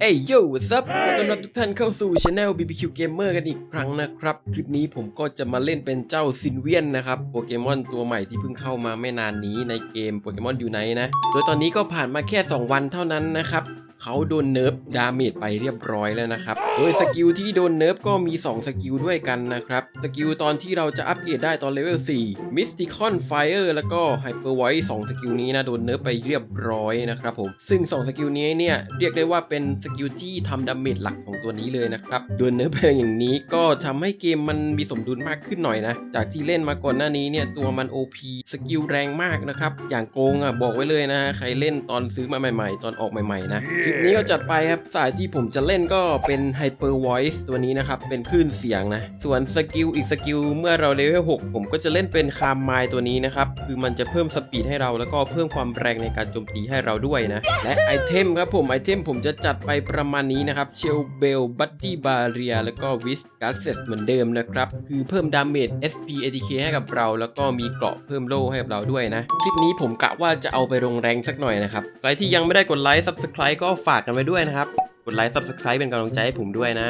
เอ้ยโย่ซับขอต้อนรับทุกท่านเข้าสู่ช anel BBQ Gamer กันอีกครั้งนะครับ คลิปนี้ผมก็จะมาเล่นเป็นเจ้าซินเวียนนะครับโปเกมอนตัวใหม่ที่เพิ่งเข้ามาไม่นานนี้ในเกมโปเกมอนยูไนนะ โดยตอนนี้ก็ผ่านมาแค่ 2 วันเท่านั้นนะครับ เขาโดนเนิร์ฟดาเมจไปเรียบร้อยแล้วนะครับโดยสกิลที่โดนเนิร์ฟก็มี 2 สกิลด้วยกันนะครับ สกิลตอนที่เราจะอัปเกรดได้ตอนเลเวล4 Mysticon Fire แล้วก็ Hyper Voice 2สกิลนี้นะโดนเนิร์ฟไปเรียบร้อยนะครับผม ซึ่ง 2 สกิลนี้เนี่ยเรียกได้ว่าเป็นสกิลที่ทำดาเมจหลักของตัวนี้เลยนะครับ โดนเนิร์ฟไปอย่างนี้ก็ทำให้เกมมันมีสมดุลมากขึ้นหน่อยนะ จากที่เล่นมาก่อนหน้านี้เนี่ยตัวมัน OP สกิลแรงมากนะครับ อย่างโกงอะบอกไว้เลยนะ ใครเล่นตอนซื้อมาใหม่ ๆ ตอนออกใหม่ๆนะคลิปนี้ก็จัดไปครับ สายที่ผมจะเล่นก็เป็น Hyper Voice ตัวนี้นะครับ เป็นคลื่นเสียงนะ ส่วนสกิลอีกสกิลเมื่อเราเลเวล6ผมก็จะเล่นเป็นคามไมล์ตัวนี้นะครับ คือมันจะเพิ่มสปีดให้เราแล้วก็เพิ่มความแรงในการโจมตีให้เราด้วยนะ และไอเทมครับผมไอเทมผมจะจัดไปประมาณนี้นะครับเชลเบลบัตตี้บาเรียแล้วก็วิสกัสเซเหมือนเดิมนะครับ คือเพิ่มดาเมจ SP ATK ให้กับเรา แล้วก็มีเกราะเพิ่มโล่ให้กับเราด้วยนะ คลิปนี้ผมกะว่าจะเอาไปลงแรงสักหน่อยนะครับใครที่ยังไม่ได้กดไลค์ Subscribe ก็ฝากกันไว้ด้วยนะครับ กดไลค์ Subscribe เป็นกำลังใจให้ผมด้วยนะ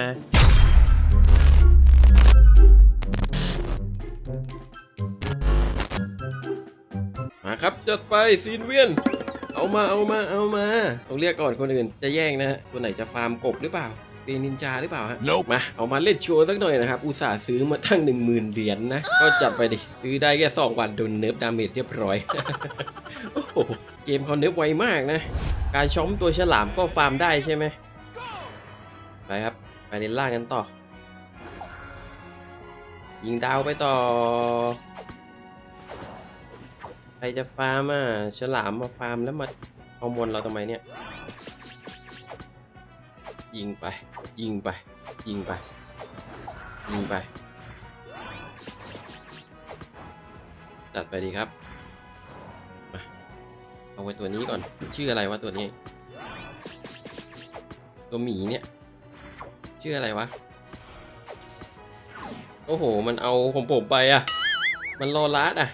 มาครับจัดไปซีนเวียน เอามาเอามาเอามา ต้องเรียกก่อนคนอื่นจะแย่งนะฮะตัวไหนจะฟาร์มกบหรือเปล่า เป็นนินจาหรือเปล่าฮะ Nope มาเอามาเล่นโชว์สักหน่อยนะครับ อุตส่าห์ซื้อมาตั้งหนึ่งหมื่นเหรียญนะ ก็จัดไปดิ ซื้อได้แค่สองวันโดนเนิร์ฟดาเมจเรียบร้อย โอ้โห เกมเขาเนิร์ฟไวมากนะ การช้อมตัวฉลามก็ฟาร์มได้ใช่ไหมไปครับ ไปเล่นล่างกันต่อ ยิงดาวไปต่อใครจะฟาร์มอะฉลามมาฟาร์มแล้วมาเอามอนเราทำไมเนี่ย ยิงไป ยิงไป ยิงไป ยิงไป ตัดไปดีครับมาเอาไว้ตัวนี้ก่อน ชื่ออะไรวะตัวนี้ ตัวหมีเนี่ย ชื่ออะไรวะ โอ้โห มันเอาของผมไปอะมันรอลัดอะ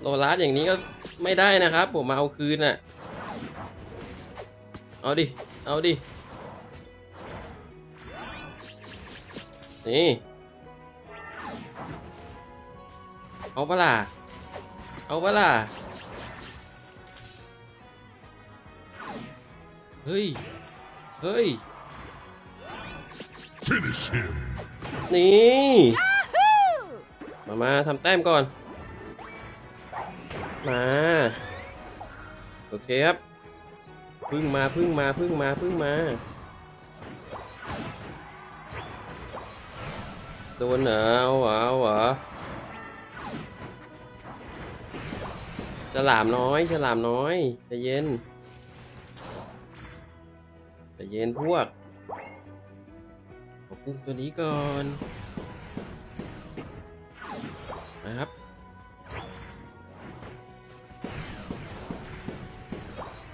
โลลัสอย่างนี้ก็ไม่ได้นะครับ ผมมาเอาคืนน่ะเอาดิ เอาดิ นี่เอาปะล่ะเอาปะล่ะเฮ้ย เฮ้ย Finish him. นี่ มา มาทำแต้มก่อน มา โอเคครับ พึ่งมาพึ่งมาพึ่งมาพึ่งมา โดนหรอเอาเหรอเอาเหรอฉลามน้อยฉลามน้อยใจเย็นใจเย็นพวกขอกุ้งตัวนี้ก่อนนะครับ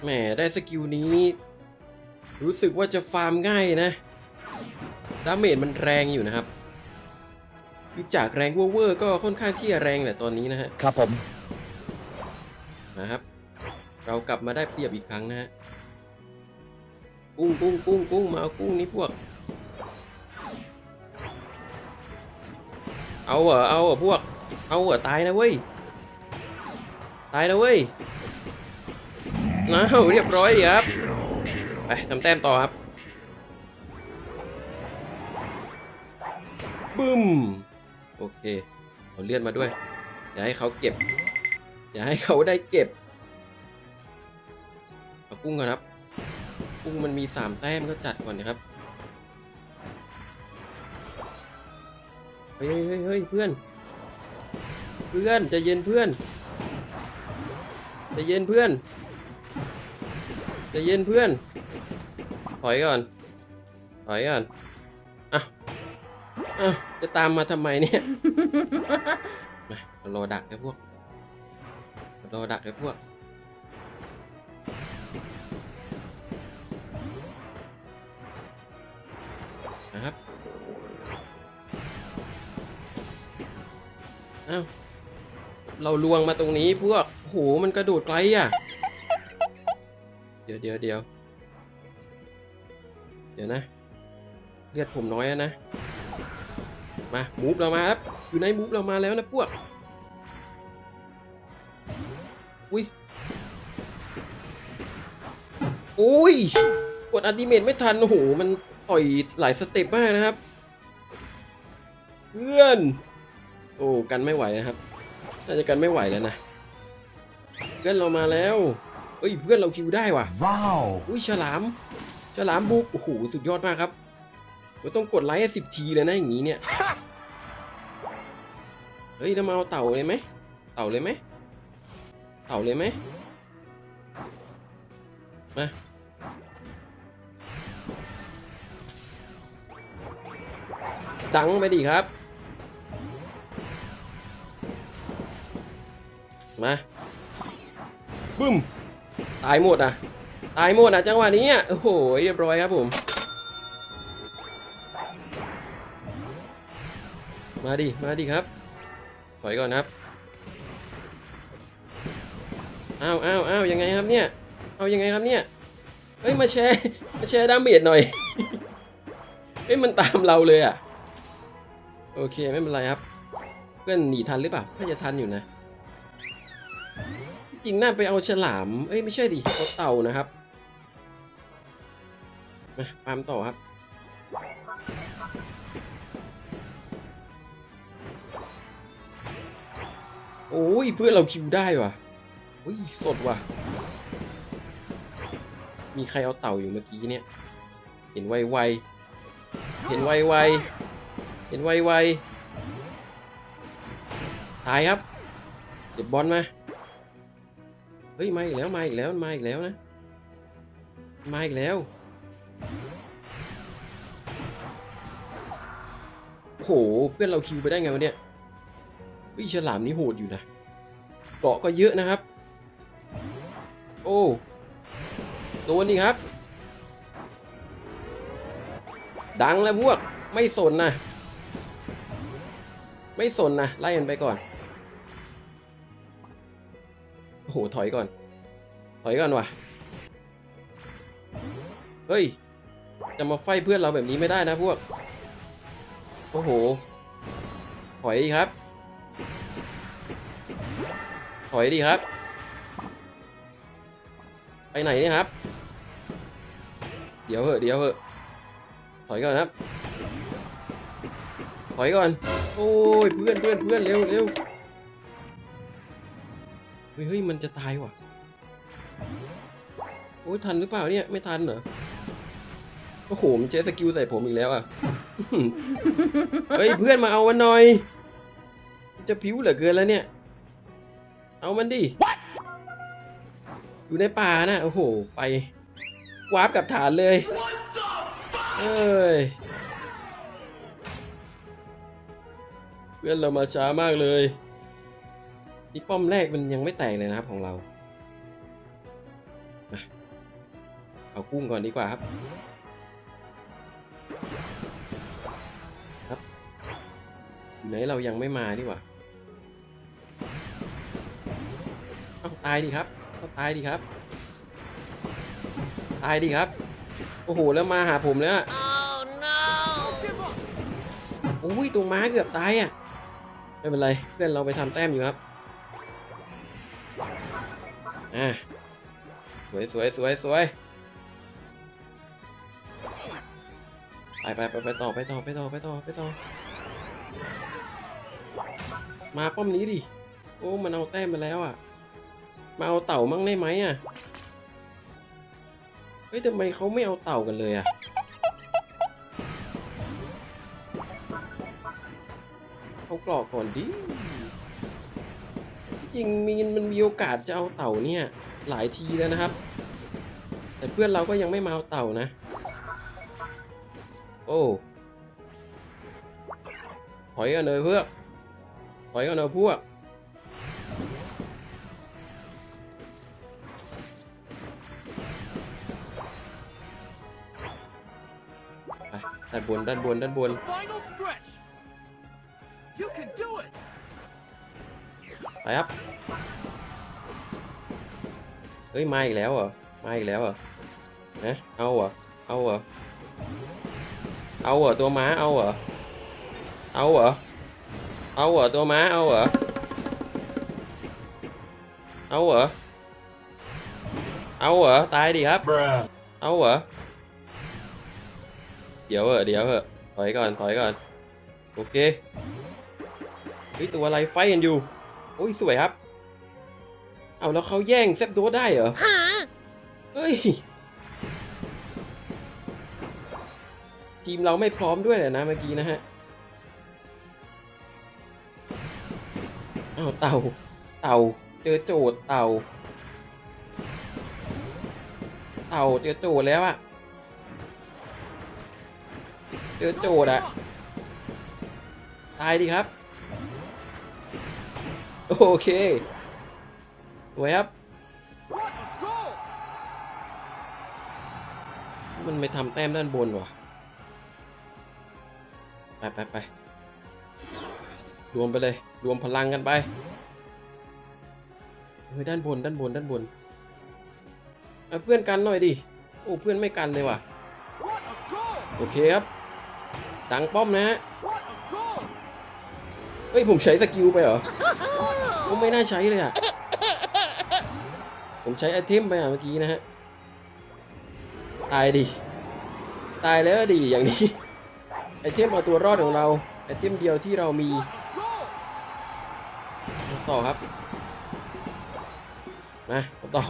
แหมได้สกิลนี้ รู้สึกว่าจะฟาร์มง่ายนะ ดาเมจมันแรงอยู่นะครับ คือจากแรงเวอร์ๆก็ค่อนข้างที่จะแรงแหละตอนนี้นะฮะ ครับผมนะครับ เรากลับมาได้เปรียบอีกครั้งนะฮะ กุ้งกุ้งกุ้งกุ้งมาเอากุ้งนี้พวก เอาเหรอเอาเหรอพวก เอาเหรอตายนะเว้ย ตายนะเว้ยน้าวเรียบร้อยดีครับไปทำแต้มต่อครับ บึ้มโอเคเอาเลื่อนมาด้วย อย่าให้เขาเก็บ อย่าให้เขาได้เก็บเอากุ้งก่อนครับ กุ้งมันมีสามแต้มก็จัดก่อนนะครับเฮ้ยเฮ้ยเฮ้ยเพื่อน เพื่อนจะเย็นเพื่อนจะเย็นเพื่อนจะเย็นเพื่อนถอยก่อนถอยก่อน อะจะตามมาทำไมเนี่ย มารอดักไอ้พวกรอดักไอ้พวก นะครับอ้าวเราลวงมาตรงนี้พวกโหมันกระโดดไกลอะ เดี๋ยวเดี๋ยวเดี๋ยวเดี๋ยวนะ เลือดผมน้อยแล้วนะ มามูฟเรามาครับอยู่ในมูฟเรามาแล้วนะพวกอุ้ยอุ้ยกดอัลติเมทไม่ทันโอ้โหมันต่อยหลายสเต็ปมากนะครับ เพื่อน โอ้กันไม่ไหวนะครับ น่าจะกันไม่ไหวแล้วนะเพื่อนเรามาแล้วเอ้ยเพื่อนเราคิวได้ว่ะ Wow. อุ้ยฉลามฉลามบุกโอ้โหสุดยอดมากครับ เราต้องกดไลค์สิบทีเลยนะอย่างนี้เนี่ย เฮ้ยเรามาเอาเต่าเลยไหม เต่าเลยไหม เต่าเลยไหม มา ดังไปดิครับ มาบึ้ม ตายหมดอะ ตายหมดอะจังหวะนี้อะโอ้โหเรียบร้อยครับผม มาดิ มาดิครับ ถอยก่อนครับ อ้าวอ้าวอ้าวยังไงครับเนี่ย เอายังไงครับเนี่ย เฮ้ย มาแชร์ มาแชร์ดาเมจหน่อย เฮ้ย มันตามเราเลยอะ โอเค ไม่เป็นไรครับ เพื่อนหนีทันหรือเปล่าน่าจะทันอยู่นะ จริงน่าไปเอาฉลาม เอ้ย ไม่ใช่ดิ เอาเต่านะครับมาตามต่อครับ โอ้ยเพื่อนเราคิวได้ว่ะอุ้ยสดว่ะ มีใครเอาเต่าอยู่เมื่อกี้เนี่ย เห็นไวๆเห็นไวๆเห็นไวๆตายครับ เดี๋ยวบอลมา เฮ้ย มาอีกแล้ว มาอีกแล้ว มาอีกแล้วนะ มาอีกแล้วโอ้โหเพื่อนเราคิวไปได้ไงวะเนี่ย เฮ้ยฉลามนี่โหดอยู่นะเกาะก็เยอะนะครับ โอ้โดนดิครับ ดังแล้วพวกไม่สนนะ ไม่สนนะ ไล่มันไปก่อนโอ้โหถอยก่อน ถอยก่อนว่ะเฮ้ย จะมาไฟเพื่อนเราแบบนี้ไม่ได้นะพวก โอ้โห ถอยครับ ถอยดีครับ ไปไหนเนี่ยครับ เดี๋ยวเหอะเดี๋ยวเหอะถอยก่อนครับ ถอยก่อน โอ้ยเพื่อนเพื่อนเพื่อนเร็วเร็วเฮ้ยเฮ้ยมันจะตายว่ะ โอ้ยทันหรือเปล่าเนี่ย ไม่ทันเหรอ โอ้โหมันเจ๊สกิลใส่ผมอีกแล้วอะ เฮ้ยเพื่อนมาเอามันหน่อย จะผิวเหลือเกินแล้วเนี่ย เอามันดิอยู่ในป่านะโอ้โห ไป วาร์ปกับฐานเลย เอ้ย เพื่อนเรามาช้ามากเลยที่ป้อมแรกมันยังไม่แตกเลยนะครับของเรามาเอากุ้งก่อนดีกว่าครับ ครับอยู่ไหนเรายังไม่มาดีกว่า ตายดิครับเอาตายดิครับ ตายดิครับ โอ้โห แล้วมาหาผมแล้วอะโอ้ยตัวม้าเกือบตายอะ ไม่เป็นไร เพื่อนเราไปทำแต้มอยู่ครับ อ่าสวยสวยสวยสวยไปไปไปไปต่อไปต่อไปต่อไปต่อไปต่อ มาป้อมนี้ดิ โอ้ มันเอาแต้มมาแล้วอะ มาเอาเต่ามั่งได้ไหมอะ เฮ้ยทำไมเขาไม่เอาเต่ากันเลยอะเอากรอกก่อนดิ จริงมีมันมีโอกาสจะเอาเต่าเนี่ย หลายทีแล้วนะครับ แต่เพื่อนเราก็ยังไม่มาเอาเต่านะ โอ้ถอยกันเลยเพื่อถอยกันเลยพวกานบนด้านบนด้านบน Final stretch. You can do it. ไปครับ เฮ้ย มาอีกแล้วเหรอ มาอีกแล้วเหรอนะเอาเหรอ เอาเหรอ เอาเหรอตัวม้า เอาเหรอ เอาเหรอ เอาเหรอตัวม้า เอาเหรอ เอาเหรอ เอาเหรอ ตายดิครับ Bruh. เอาเหรอเดี๋ยวเหอะเดี๋ยวเหอะถอยก่อนถอยก่อน โอเคเฮ้ยตัวอะไรไฟกันอยู่โอ้ยสวยครับ เอาแล้วเขาแย่งเซฟโดได้เหรอเฮ้ย ทีมเราไม่พร้อมด้วยเลยนะเมื่อกี้นะฮะเอาเต่า เต่า เจอโจทย์เต่า เต่าเจอโจทย์แล้วอะ เจอโจทย์อะตายดีครับ โอเคสวยครับ มันไม่ทำแต้มด้านบนว่ะ ไปไปไปรวมไปเลย รวมพลังกันไปเฮ้ยด้านบนด้านบนด้านบนเอาเพื่อนกันหน่อยดิ โอ้เพื่อนไม่กันเลยว่ะ โอเคครับ ดังป้อมนะฮะ What a goal! เฮ้ยผมใช้สกิลไปเหรอผมไม่น่าใช้เลยอะ ผมใช้ไอเทมไปอะเมื่อกี้นะฮะ ตายดิ ตายแล้วดิอย่างนี้ ไอเทมเอาตัวรอดของเรา ไอเทมเดียวที่เรามี Goal! ต่อครับ มาต่อ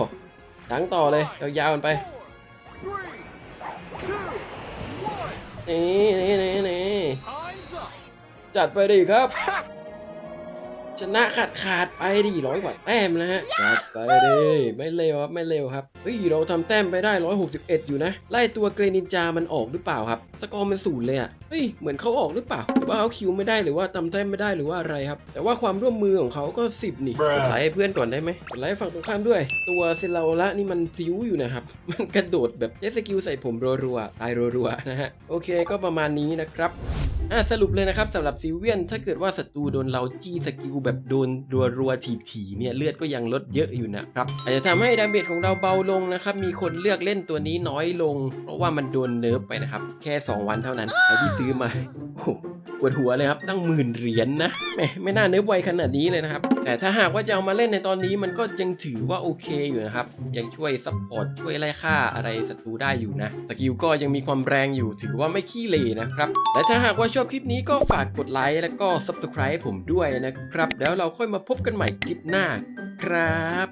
ดังต่อเลย ยาวๆกันไป Four, three, two, one. นี่นี่นี่นี่ Time's up. จัดไปดิครับ ชนะขาดขาดๆไปดิร้อยกว่าแต้มนะฮะจัดไปดิไม่เร็วครับไม่เร็วครับเฮ้ยเราทำแต้มไปได้ 161 อยู่นะ ไล่ตัวเกรนินจามันออกหรือเปล่าครับสกอร์มันศูนย์เลยอะเฮ้ยเหมือนเขาออกหรือเปล่าหรือว่าเขาคิวไม่ได้หรือว่าทำแต้มไม่ได้หรือว่าอะไรครับ แต่ว่าความร่วมมือของเขาก็ 10 นี่ Bruh กดไลค์ให้เพื่อนก่อนได้ไหมกดไลค์ให้ฝั่งตรงข้ามด้วย ตัวเซลาละนี่มันพลิ้วอยู่นะครับ มันกระโดดแบบเจสกิลใส่ผมรัวๆตายรัวๆนะฮะโอเคก็ประมาณนี้นะครับอะสรุปเลยนะครับสำหรับซิลเวียนถ้าเกิดว่าศัตรูโดนเราจี้สกิลแบบโดนรัวรัวๆถีๆเนี่ยเลือดก็ยังลดเยอะอยู่นะครับอาจจะทำให้ดาเมจของเราเบาลงนะครับมีคนเลือกเล่นตัวนี้น้อยลง เพราะว่ามันโดนเนิร์ฟไปนะครับ แค่ 2 วันเท่านั้นใครที่ซื้อมาโอ้ วดหัวเลยครับตั้งหมื่นเหรียญนะแหมไม่น่าเนิร์ฟไวขนาดนี้เลยนะครับ แต่ถ้าหากว่าจะเอามาเล่นในตอนนี้มันก็ยังถือว่าโอเคอยู่นะครับ ยังช่วยซัพพอร์ตช่วยไล่ฆ่าอะไรศัตรูได้อยู่นะสกิลก็ยังมีความแรงอยู่ถือว่าไม่ขี้เหร่นะครับและถ้าหากว่าชอบคลิปนี้ก็ฝากกดไลค์แล้วก็ Subscribe ผมด้วยนะครับ แล้วเราค่อยมาพบกันใหม่คลิปหน้า ครับ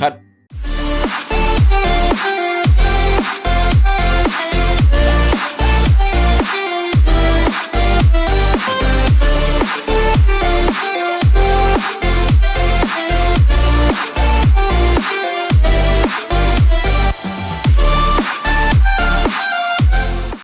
คัด